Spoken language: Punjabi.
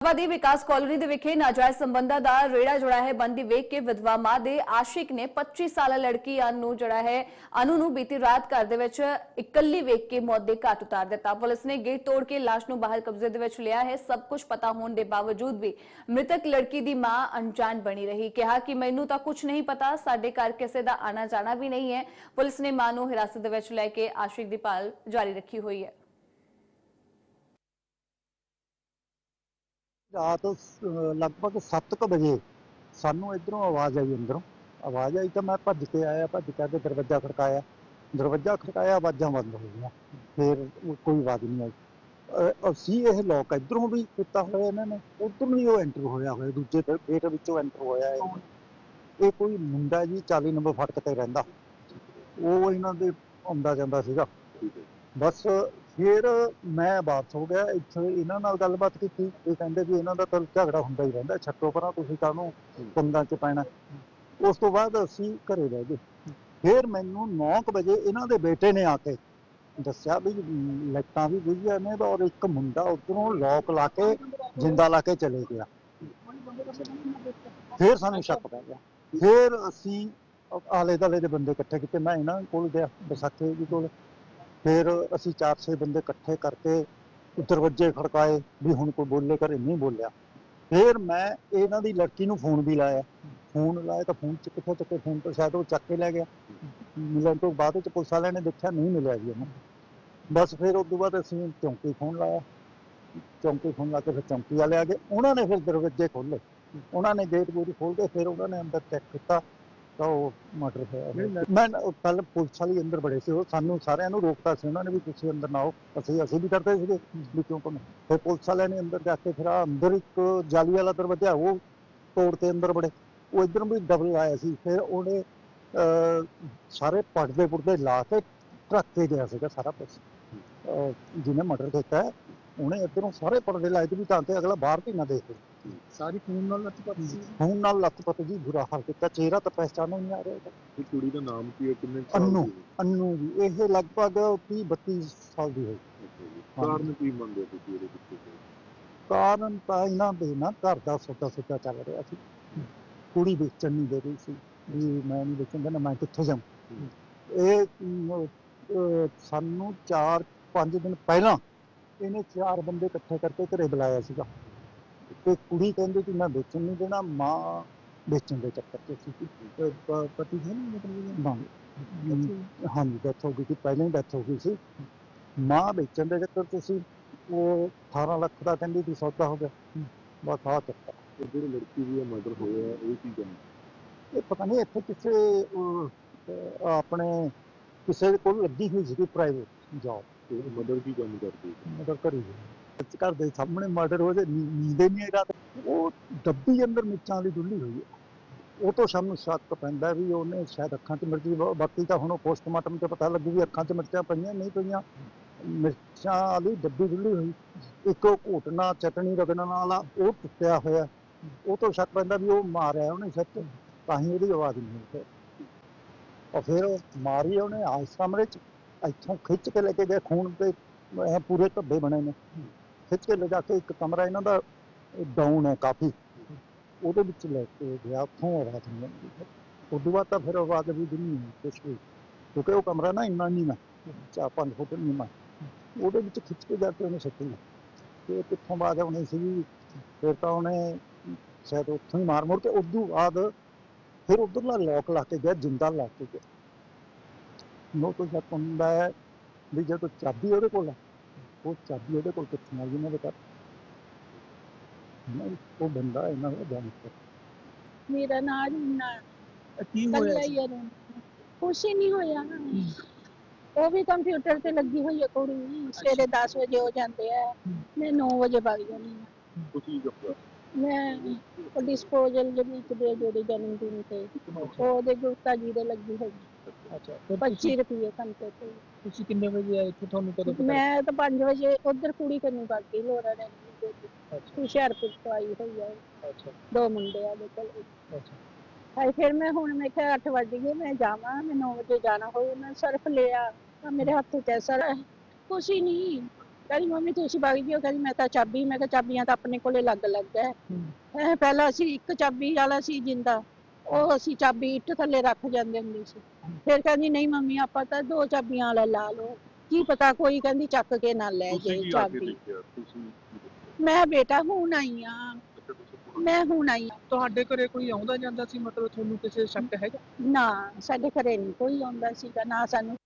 ਵਾਦੀ ਵਿਕਾਸ ਕਾਲੋਨੀ ਦੇ ਵਿਖੇ ਨਾਜਾਇਜ਼ ਸੰਬੰਧਾਂ ਦਾ ਰੇੜਾ ਜੁੜਾ ਹੈ। ਬੰਦੀ ਵੇਖ ਕੇ ਵਿਧਵਾ ਮਾਂ ਦੇ ਆਸ਼ਿਕ ਨੇ 25 ਸਾਲਾ ਲੜਕੀ ਅਨ ਨੂੰ ਜਿਹੜਾ ਹੈ। ਅਨੂ ਨੂੰ ਬੀਤੀ ਰਾਤ ਘਰ ਦੇ ਵਿੱਚ ਇਕੱਲੀ ਵੇਖ ਕੇ ਮੌਤ ਦੇ ਘਾਟ ਉਤਾਰ ਦਿੱਤਾ। ਪੁਲਿਸ ਨੇ ਗੇਟ ਤੋੜ ਕੇ ਲਾਸ਼ ਨੂੰ ਬਾਹਰ ਕਬਜ਼ੇ ਦੇ ਵਿੱਚ ਲਿਆ ਹੈ। ਸਭ ਕੁਝ ਪਤਾ ਹੋਣ ਦੇ ਬਾਵਜੂਦ ਵੀ ਮ੍ਰਿਤਕ ਲੜਕੀ ਦੀ ਮਾਂ ਅਣਜਾਣ ਬਣੀ ਰਹੀ। ਕਿਹਾ ਕਿ ਮੈਨੂੰ ਤਾਂ ਕੁਝ ਨਹੀਂ ਪਤਾ, ਸਾਡੇ ਘਰ ਕਿਸੇ ਦਾ ਆਣਾ ਜਾਣਾ ਵੀ ਨਹੀਂ ਹੈ। ਪੁਲਿਸ ਨੇ ਮਾਂ ਨੂੰ ਹਿਰਾਸਤ ਦੇ ਵਿੱਚ ਲੈ ਕੇ ਆਸ਼ਿਕ ਦੀ ਭਾਲ ਜਾਰੀ ਰੱਖੀ ਹੋਈ ਹੈ। ਰਾਤ ਸ- ਲਗਭਗ 7:00 ਵਜੇ ਸਾਨੂੰ ਇਧਰੋਂ ਆਵਾਜ਼ ਆਈ ਅੰਦਰੋਂ। ਆਵਾਜ਼ ਆਈ ਤਾਂ ਮੈਂ ਭੱਜ ਕੇ ਆਇਆ, ਭੱਜ ਕੇ ਆ ਕੇ ਦਰਵਾਜ਼ਾ ਖੜਕਾਇਆ। ਦਰਵਾਜ਼ਾ ਖੜਕਾਇਆ, ਆਵਾਜ਼ਾਂ ਬੰਦ ਹੋ ਗਈਆਂ। ਫਿਰ ਕੋਈ ਆਵਾਜ਼ ਨਹੀਂ ਆਈ। ਅਸੀਂ ਇਹ ਲੋਕ ਇਧਰੋਂ ਵੀ ਕੀਤਾ ਹੋਇਆ ਇਹਨਾਂ ਨੇ, ਉਧਰੋਂ ਵੀ ਉਹ ਐਂਟਰ ਹੋਇਆ ਹੋਇਆ, ਦੂਜੇ ਦ- ਗੇਟ ਵਿੱਚੋਂ ਐਂਟਰ ਹੋਇਆ ਹੈ ਇਹ ਕੋਈ ਮੁੰਡਾ ਜੀ 40 ਨੰਬਰ ਫਟਕ ਤੇ ਰਹਿੰਦਾ। ਉਹ ਇਹਨਾਂ ਦੇ ਆਉਂਦਾ ਜਾਂਦਾ ਸੀਗਾ। ਬਸ ਫਿਰ ਮੈਂ ਵਾਪਸ ਹੋ ਗਿਆ, ਇੱਥੇ ਇਹਨਾਂ ਨਾਲ ਗੱਲਬਾਤ ਕੀਤੀ, ਇਹ ਕਹਿੰਦੇ ਵੀ ਇਹਨਾਂ ਦਾ ਤਾਂ ਝਗੜਾ ਹੁੰਦਾ ਹੀ ਰਹਿੰਦਾ, ਛੱਡੋ ਪਰਾਂ ਤੁਸੀਂ ਕਾਹਨੂੰ ਪੰਗਾਂ 'ਚ ਪੈਣਾ। ਉਸ ਤੋਂ ਬਾਅਦ ਅਸੀਂ ਘਰੇ ਰਹਿ ਗਏ। ਫਿਰ ਮੈਨੂੰ 9 ਵਜੇ ਇਹਨਾਂ ਦੇ ਬੇਟੇ ਨੇ ਆ ਕੇ ਦੱਸਿਆ ਵੀ ਲਾਈਟਾਂ ਵੀ ਬੁਝੀਆਂ ਨੇ ਔਰ ਇੱਕ ਮੁੰਡਾ ਉਧਰੋਂ ਲੋਕ ਲਾ ਕੇ ਜਿੰਦਾ ਲਾ ਕੇ ਚਲੇ ਗਿਆ। ਫਿਰ ਸਾਨੂੰ ਸ਼ੱਕ ਪੈ ਗਿਆ। ਫਿਰ ਅਸੀਂ ਆਲੇ ਦਾਲੇ ਦੇ ਬੰਦੇ ਇਕੱਠੇ ਕੀਤੇ, ਮੈਂ ਇਹਨਾਂ ਕੋਲ ਗਿਆ, ਵਿਸਾਖੇ ਜੀ ਕੋਲ। ਫਿਰ ਅਸੀਂ ਚਾਰ ਛੇ ਬੰਦੇ ਇਕੱਠੇ ਕਰਕੇ ਦਰਵਾਜ਼ੇ ਖੜਕਾਏ ਵੀ ਹੁਣ ਕੋਈ ਬੋਲੇ ਘਰੇ ਨਹੀਂ ਬੋਲਿਆ। ਫਿਰ ਮੈਂ ਇਹਨਾਂ ਦੀ ਲੜਕੀ ਨੂੰ ਫੋਨ ਵੀ ਲਾਇਆ। ਫੋਨ ਲਾਇਆ ਤਾਂ ਫੋਨ ਚ ਕਿੱਥੋਂ ਚੱਕੇ ਫੋਨ ਤੋਂ ਸ਼ਾਇਦ ਉਹ ਚੱਕ ਕੇ ਲੈ ਗਿਆ। ਮਿਲਣ ਤੋਂ ਬਾਅਦ ਵਿੱਚ ਪੁਲਿਸ ਵਾਲਿਆਂ ਨੇ ਦੇਖਿਆ ਨਹੀਂ ਮਿਲਿਆ ਜੀ ਉਹਨੂੰ। ਬਸ ਫਿਰ ਉਸ ਤੋਂ ਬਾਅਦ ਅਸੀਂ ਚੌਂਕੀ ਫੋਨ ਲਾਇਆ। ਚੌਂਕੀ ਫੋਨ ਲਾ ਕੇ ਫਿਰ ਚੌਂਕੀ ਵਾਲੇ ਆ ਗਏ। ਉਹਨਾਂ ਨੇ ਫਿਰ ਦਰਵਾਜ਼ੇ ਖੋਲ੍ਹੇ। ਉਹਨਾਂ ਨੇ ਗੇਟ ਗੂਟ ਖੋਲ ਕੇ ਫਿਰ ਉਹਨਾਂ ਨੇ ਅੰਦਰ ਚੈੱਕ ਕੀਤਾ। ਤਾਂ ਉਹ ਮਰਡਰ ਹੋਇਆ ਮੈਂ ਕੱਲ ਪੁਲਿਸ ਵਾਲੀ ਅੰਦਰ ਬੜੇ ਸੀ ਉਹ ਸਾਨੂੰ ਸਾਰਿਆਂ ਨੂੰ ਰੋਕਤਾ ਸੀ। ਉਹਨਾਂ ਨੇ ਵੀ ਤੁਸੀਂ ਅੰਦਰ ਨਾ ਆਓ। ਅਸੀਂ ਅਸੀਂ ਵੀ ਕਰਦੇ ਸੀਗੇ ਵੀ ਕਿਉਂ ਕਮ ਫਿਰ ਪੁਲਿਸ ਵਾਲਿਆਂ ਨੇ ਅੰਦਰ ਜਾ ਕੇ ਫਿਰ ਆਹ ਅੰਦਰ ਇੱਕ ਜਾਲੀ ਵਾਲਾ ਦਰਵਾਜ਼ਾ ਉਹ ਤੋੜ ਕੇ ਅੰਦਰ ਬੜੇ। ਉਹ ਇੱਧਰ ਵੀ ਡਬਲ ਆਇਆ ਸੀ। ਫਿਰ ਉਹਨੇ ਸਾਰੇ ਪਰਦੇ ਪੁਰਦੇ ਲਾ ਕੇ ਟਰੱਕ ਤੇ ਗਿਆ ਸੀਗਾ ਸਾਰਾ ਅਹ, ਜਿਹਨੇ ਮਰਡਰ ਕੀਤਾ ਹੈ, ਉਹਨੇ ਇੱਧਰੋਂ ਸਾਰੇ ਪਰਦੇ ਲਾਏ ਤੇ ਵੀ ਤਾਂ ਕਿ ਅਗਲਾ ਬਾਹਰ ਵੀ ਨਾ ਦੇਖੇ ਸਾਰੀ ਖੂਨ ਨਾਲ ਲੱਤਪੱਤ ਸੀ ਹੁਣ ਨਾਲ ਲੱਖਪਤ ਜੀ ਬੁਰਾ ਹਾਲ ਕੀਤਾ ਚਿਹਰਾ ਤਾਂ ਪਹਿਚਾਨੋ ਨਹੀਂ ਆ ਰਿਹਾ ਇਹਦਾ। ਇਹ ਕੁੜੀ ਦਾ ਨਾਮ ਕੀ ਹੈ ਕਿੰਨੇ ਕੁ ਸਾਲ ਅੰਨੂ। ਹੈ? ਅੰਨੂ ਜੀ ਇਹ ਲਗਭਗ 30 32 ਸਾਲ ਦੀ ਹੋਈ ਅੱਛਾ ਜੀ। ਕਾਰਨ ਕੀ ਮੰਨਦੇ ਹੋ ਤੁਸੀਂ ਇਹਦੇ ਪਿੱਛੇ ਦੇ? ਕਾਰਨ ਤਾਂ ਇਹਨਾਂ ਦੇ ਨਾ ਘਰ ਦਾ ਸੌਦਾ ਸੁੱਤਾ ਚੱਲ ਰਿਹਾ ਸੀ ਕੁੜੀ ਵੇਚਣ ਨਹੀਂ ਦੇ ਰਹੀ ਸੀ ਵੀ ਮੈਂ ਨਹੀਂ ਵੇਚਣ ਦੇਣਾ ਮੈਂ ਕਿੱਥੋਂ ਜਾਵਾਂ ਇਹ ਮ, ਅਹ, ਸਾਨੂੰ 4-5 ਦਿਨ ਪਹਿਲਾਂ ਇਹਨੇ ਚਾਰ ਬੰਦੇ ਇਕੱਠੇ ਕਰਕੇ ਘਰੇ ਬੁਲਾਇਆ ਸੀਗਾ ਤੇ ਕੁੜੀ ਕਹਿੰਦੀ ਕਿ ਮੈਂ ਵੇਚਣ ਨਹੀਂ ਦੇਣਾ ਮਾਂ ਵੇਚਣ ਦੇ ਚੱਕਰ 'ਚ ਸੀ ਪਤੀ ਹੈ ਨਹੀਂ ਮਤਲਬ ਨਾ। ਹਾਂਜੀ ਡੈਥ ਹੋ ਗਈ ਸੀ ਪਹਿਲਾਂ ਹੀ ਡੈਥ ਹੋ ਗਈ ਸੀ। ਮਾਂ ਵੇਚਣ ਦੇ ਚੱਕਰ 'ਚ ਸੀ ਉਹ 18 ਲੱਖ ਦਾ ਕਹਿੰਦੀ ਸੀ ਸੌਦਾ ਹੋ ਗਿਆ। ਬਸ ਆਹ ਚੱਕਰ। ਤੇ ਜਿਹੜੀ ਲੜਕੀ ਦੀ ਮਰਡਰ ਹੋਇਆ ਹੈ, ਇਹ ਕੀ ਕਹਿੰਦੇ? ਇਹ ਪਤਾ ਨਹੀਂ ਇੱਥੇ ਕਿਸੇ ਆਪਣੇ ਕਿਸੇ ਦੇ ਕੋਲ ਲੱਗੀ ਹੋਈ ਸੀ ਪ੍ਰਾਈਵੇਟ ਜੌਬ ਤੇ ਮਰਡਰ ਕੀ ਕੰਮ ਕਰਦੀ ਹੈ? ਮਦਰ ਕਰੀ ਘਰ ਦੇ ਸਾਹਮਣੇ ਮਰਡਰ ਹੋ ਜੇ ਨੀਂਦੇ ਨਹੀਂ ਆਈ ਰਾਤ ਉਹ ਡੱਬੀ ਅੰਦਰ ਮਿਰਚਾਂ ਵਾਲੀ ਡੁੱਲੀ ਹੋਈ ਹੈ। ਉਹ ਤੋਂ ਸਾਨੂੰ ਸ਼ੱਕ ਪੈਂਦਾ ਵੀ ਉਹਨੇ ਸ਼ਾਇਦ ਅੱਖਾਂ 'ਚ ਮਿਰਚੀ ਬਾਕੀ ਤਾਂ ਹੁਣ ਉਹ ਪੋਸਟਮਾਰਟਮ 'ਤੇ ਪਤਾ ਲੱਗੂ ਵੀ ਅੱਖਾਂ 'ਚ ਮਿਰਚਾਂ ਪਈਆਂ, ਨਹੀਂ ਪਈਆਂ। ਮਿਰਚਾਂ ਵਾਲੀ ਡੱਬੀ ਡੁੱਲੀ ਹੋਈ। ਇੱਕ ਘੋਟਣਾ, ਚਟਣੀ ਰਗੜਨ ਵਾਲਾ ਉਹ ਟੁੱਟਿਆ ਹੋਇਆ। ਉਹ ਤੋਂ ਸ਼ੱਕ ਪੈਂਦਾ ਵੀ ਉਹ ਮਾਰਿਆ ਉਹਨੇ ਸੱਚ, ਤਾਂ ਹੀ ਉਹਦੀ ਆਵਾਜ਼ ਨਹੀਂ ਹੋਈ ਫਿਰ। ਔਰ ਫਿਰ ਮਾਰੀ ਉਹਨੇ ਆਸ ਕਮਰੇ 'ਚ, ਇੱਥੋਂ ਖਿੱਚ ਕੇ ਲੈ ਕੇ ਗਏ, ਖੂਨ ਤੇ ਇਹ ਪੂਰੇ ਧੱਬੇ ਬਣੇ ਨੇ। ਖਿੱਚ ਕੇ ਲਿਜਾ ਕੇ ਇੱਕ ਕਮਰਾ ਇਹਨਾਂ ਦਾ ਡਾਊਨ ਹੈ ਕਾਫੀ। ਉਹਦੇ ਵਿੱਚ ਲੈ ਕੇ ਗਿਆ, ਉੱਥੋਂ ਆਵਾਜ਼ ਨਹੀਂ ਆਉਂਦੀ। ਉਦੋਂ ਬਾਅਦ ਤਾਂ ਫਿਰ ਆਵਾਜ਼ ਵੀ ਨਹੀਂ, ਕੁਛ ਵੀ। ਕਿਉਂਕਿ ਉਹ ਕਮਰਾ ਨਾ ਇੰਨਾ ਨਹੀਂ ਨਾ ਚਾਰ ਪੰਜ ਫੁੱਟ ਨਹੀਂ ਨਾ ਉਹਦੇ ਵਿੱਚ ਖਿੱਚ ਕੇ ਜਾ ਕੇ ਉਹਨੇ ਸੁੱਟੀ ਤੇ ਉਹ ਕਿੱਥੋਂ ਆਵਾਜ਼ ਆਉਣੀ ਸੀ, ਫਿਰ ਤਾਂ ਉਹਨੇ ਸ਼ਾਇਦ ਉੱਥੋਂ ਹੀ ਮਾਰ ਮੁਰ ਕੇ ਉਦੋਂ ਬਾਅਦ ਫਿਰ ਉਧਰਲਾ ਲੋਕ ਲਾ ਕੇ ਗਿਆ, ਜਿੰਦਾ ਲਾ ਕੇ ਗਿਆ। ਨੋ ਤੋਂ ਸ਼ੱਕ ਹੁੰਦਾ ਹੈ ਵੀ ਜਦੋਂ ਚਾਬੀ ਉਹਦੇ ਕੋਲ ਆ ਉਹ ਚਾਬੀ ਉਹਦੇ ਕੋਲ ਕਿੱਥੋਂ ਆ ਗਈ ਇਹਨਾਂ ਦੇ ਘਰ। ਨਹੀਂ, ਉਹ ਬੰਦਾ ਇਹਨਾਂ ਦਾ ਜਾਣਦਾ ਮੇਰਾ ਨਾਂ ਜੁਨਾ ਕੀ ਕੱਲਾ ਹੀ ਆ ਕੁਛ ਹੀ ਨਹੀਂ ਹੋਇਆ। ਉਹ ਵੀ ਕੰਪਿਊਟਰ ਤੇ ਲੱਗੀ ਹੋਈ ਹੈ ਕੁੜੀ। ਸਵੇਰੇ 10 ਵਜੇ ਹੋ ਜਾਂਦੇ ਆ। ਮੈਂ 9 ਵਜੇ ਵਗ ਜਾਂਦੀ ਹਾਂ। ਤੁਸੀਂ ਜੱਪਾ ਮੈਂ ਉਹ ਡਿਸਪੋਜ਼ਲ ਦੇ ਵਿੱਚ ਦੇ ਜਿਹੜੇ ਜਨਮ ਦਿਨ ਤੇ। ਉਹਦੇ ਗੁਪਤਾ ਜੀ ਦੇ ਲੱਗੀ ਹੋਈ। ਅੱਛਾ 25 ਰੁਪਏ ਘੰਟੇ ਤੇ। ਤੁਸੀਂ ਕਿੰਨੇ ਵਜੇ ਆਏ ਇੱਥੇ? ਤੁਹਾਨੂੰ ਕਦੋਂ ਮੈਂ ਤਾਂ 5 ਵਜੇ ਉਧਰ ਕੁੜੀ ਕੰਨੀ ਬਾਕੀ ਲੋੜਾ ਨੇ ਅੱਛਾ। ਹੁਸ਼ਿਆਰਪੁਰ ਤੋਂ ਆਈ ਹੋਈ ਹੈ ਅੱਛਾ। ਦੋ ਮੁੰਡੇ ਆ ਦੇ ਕੋਲ। ਅੱਛਾ। ਹਾਏ ਫਿਰ ਮੈਂ ਹੁਣ ਮੈਂ ਕਿਹਾ 8 ਵਜ ਗਏ ਮੈਂ ਜਾਵਾਂ ਮੈਂ 9 ਵਜੇ ਜਾਣਾ ਹੋਊ ਮੈਂ ਸਰਫ ਲਿਆ। ਤਾਂ ਮੇਰੇ ਹੱਥ 'ਚ ਹੈ ਸਰ। ਕੁਛ ਹੀ ਨਹੀਂ। ਕਹਿੰਦੀ ਮੰਮੀ ਤੁਸੀਂ ਵਗ ਜਿਓ। ਕਹਿੰਦੀ ਮੈਂ ਤਾਂ ਚਾਬੀ ਮੈਂ ਕਿਹਾ ਚਾਬੀਆਂ ਤਾਂ ਆਪਣੇ ਕੋਲੇ ਲੱਗ ਲੱਗ ਹੈ। ਹੈਂ, ਪਹਿਲਾਂ ਅਸੀਂ ਇੱਕ ਚਾਬੀ ਵਾਲਾ ਸੀ ਜਿੰਦਾ। ਉਹ ਅਸੀਂ ਚਾਬੀ ਇੱਟ ਥੱਲੇ ਰੱਖ ਜਾਂਦੇ ਹੁੰਦੇ ਸੀ। ਫਿਰ ਕਹਿੰਦੀ ਨਹੀਂ ਮੰਮੀ ਆਪਾਂ ਤਾਂ ਦੋ ਚਾਬੀਆਂ ਵਾਲਾ ਲਾ ਲਓ। ਕੀ ਪਤਾ ਕੋਈ ਕਹਿੰਦੀ ਚੱਕ ਕੇ ਨਾ ਲੈ ਤੁਸੀਂ ਆ ਕੇ ਚਾਬੀ। ਦੇਖਿਆ ਤੁਸੀਂ ਕੀ ਦੇਖਿਆ? ਮੈਂ ਬੇਟਾ ਹੁਣ ਆਈ ਆ। ਅੱਛਾ, ਤੁਸੀਂ ਪੁਲਿਸ- ਮੈਂ ਹੁਣ ਆਈ ਆਂ। ਤੁਹਾਡੇ ਘਰੇ ਕੋਈ ਆਉਂਦਾ ਜਾਂਦਾ ਸੀ? ਮਤਲਬ ਤੁਹਾਨੂੰ ਕਿਸੇ ਸ਼ੱਕ ਹੈਗਾ? ਨਾ ਸਾਡੇ ਘਰੇ ਨਹੀਂ ਕੋਈ ਆਉਂਦਾ ਸੀਗਾ। ਨਾ ਸਾਨੂੰ